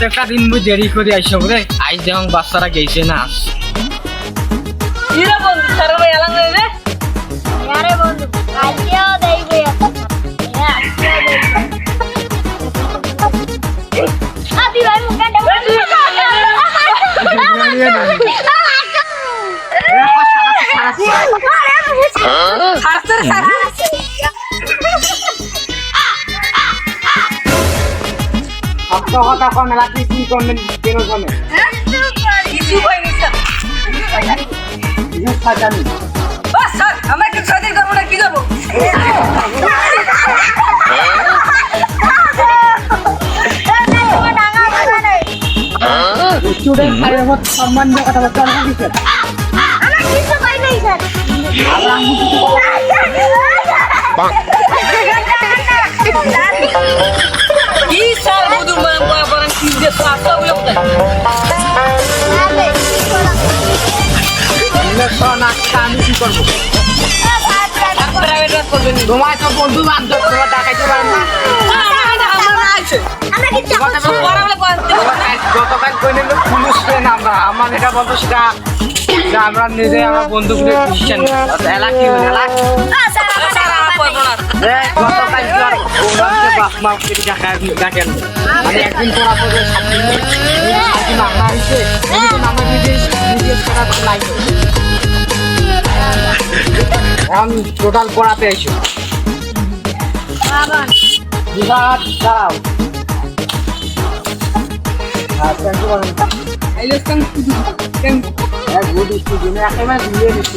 প্রত্যেকটা দিন মুই দেরি করে আইসব রে আজ যখন বাচ্চারা গেছে না। কি রে বন্ধু স্যার ভাই এলাম রে আরে বন্ধু আজকেও দেখবে আদি ভাই মুখে হাসতে স্যার সত্য কথা কন রাখি কি করবেন কেন জানে কিছু হয়নি স্যার জানি স্যার আমরা কি ছয় করব না কি করব? স্টুডেন্ট স্যারের মতো সম্মান দিয়ে কথা বলতে অনেক কিছু আমার কিছু পাই নাই স্যার। কি স্যার বুধু বলেন কি করব তোমার তো বন্ধু বান্ধব তোমার ডাকাইতে পারেন না আমরা আমরা কিছু পড়া বলে করতে গতকাল কইলে পুলিশ পেন আমরা আমার এটা বলতো সেটা আমরা নিজে আমরা বন্ধুগুলো খ্রিস্টান এলা গতকাল কি আর ওনাকে বাপ মা কেটে ডাকা ডাকেন মানে একদিন দিন সাত দিন আমরা হয়েছে নিজে নিজে টোটাল পড়াতে আইসো দাঁড়াও এক গুড স্টুডেন্ট একেবারে দিয়ে দিচ্ছি।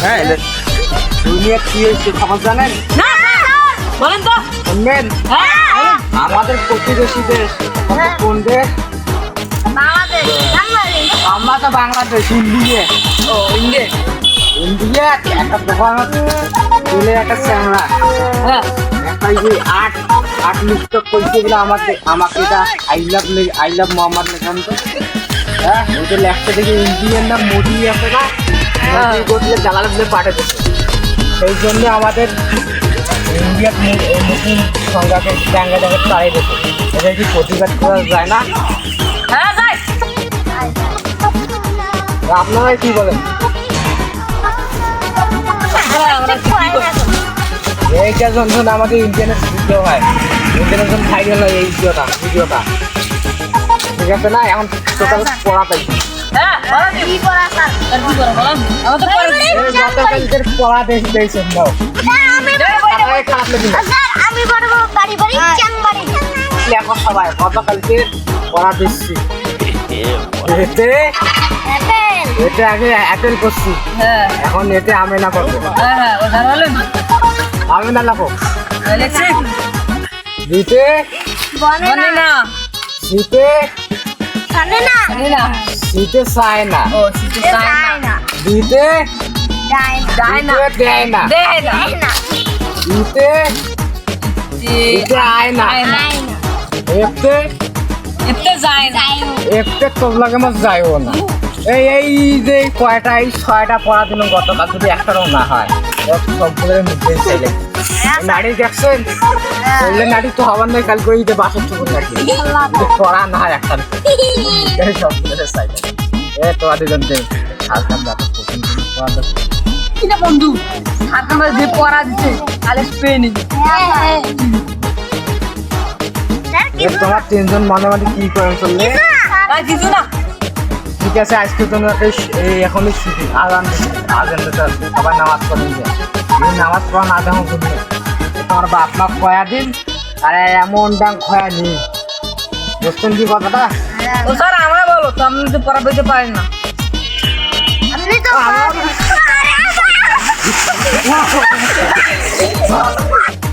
হ্যাঁ দুনিয়া কি হয়েছে খবর জানেন বলেন তো শুনবেন হ্যাঁ আমাদের প্রতিবেশী দেশ কোন দেশ আমরা তো বাংলাদেশ ইন্ডিয়া। ও ইন্ডিয়া। ইন্ডিয়া একটা দোকান একটা হ্যাঁ একটা যে গেলে আমাকে আমাকে এটা I love I love Mohammad লেখান তো হ্যাঁ ওইটা লেখতে দেখে ইন্ডিয়ান না মোদি আছে না? করলে বলে পাঠাতে সেই জন্য আমাদের ইন্ডিয়ার মুসলিম সংখ্যাকে এটা কি প্রতিবাদ করা যায় না? হ্যাঁ আপনারাই কি বলেন? এইটা যখন আমাদের ইন্টারনেট ভিডিও হয় ইন্টারনেট যখন ভাইরাল হয় এই ভিডিওটা ভিডিওটা। ঠিক আছে না? এখন টোটাল পড়া পাই হ্যাঁ চাং বাড়ি লেখো সবাই গতকালকে পড়া দিচ্ছি। এতে এতে আগে অ্যাপেল করছি। হ্যাঁ। এখন এতে আমি না করব হ্যাঁ হ্যাঁ ও স্যার আমি না লেখো লেখছি। দিতে? বনে না। না। শীতে শোনে না। জানি না। চায় না। ও চাই যায় না। দিতে? যায় না। যায় না। দেয় না। দেয় না। দিতে? জি দিতে আয় না। আয় না। না। এতে? এতে যায় না। এতে মাছ না। এই এই যে কয়টা এই ছয়টা পড়া দিন গতকাল যদি একটারও না হয়। বললে তো করে না আর যে পড়া দিচ্ছে তাহলে তোমার তিনজন মনে মনে কি করেন চললে না ঠিক আছে আজকে তোমাকে এখনই ছুটি आज अंदर सवा नमाज़ पढ़ूँगे मैं नमाज़ पढ़ आता हूँ घूमने তোমার বাপ মা খয়া দিন আর এমন ডাং খয়া নিন বুঝছেন কি কথাটা ও স্যার আমরা বলো তো আপনি তো পড়া পেতে পারেন না আপনি তো Wow.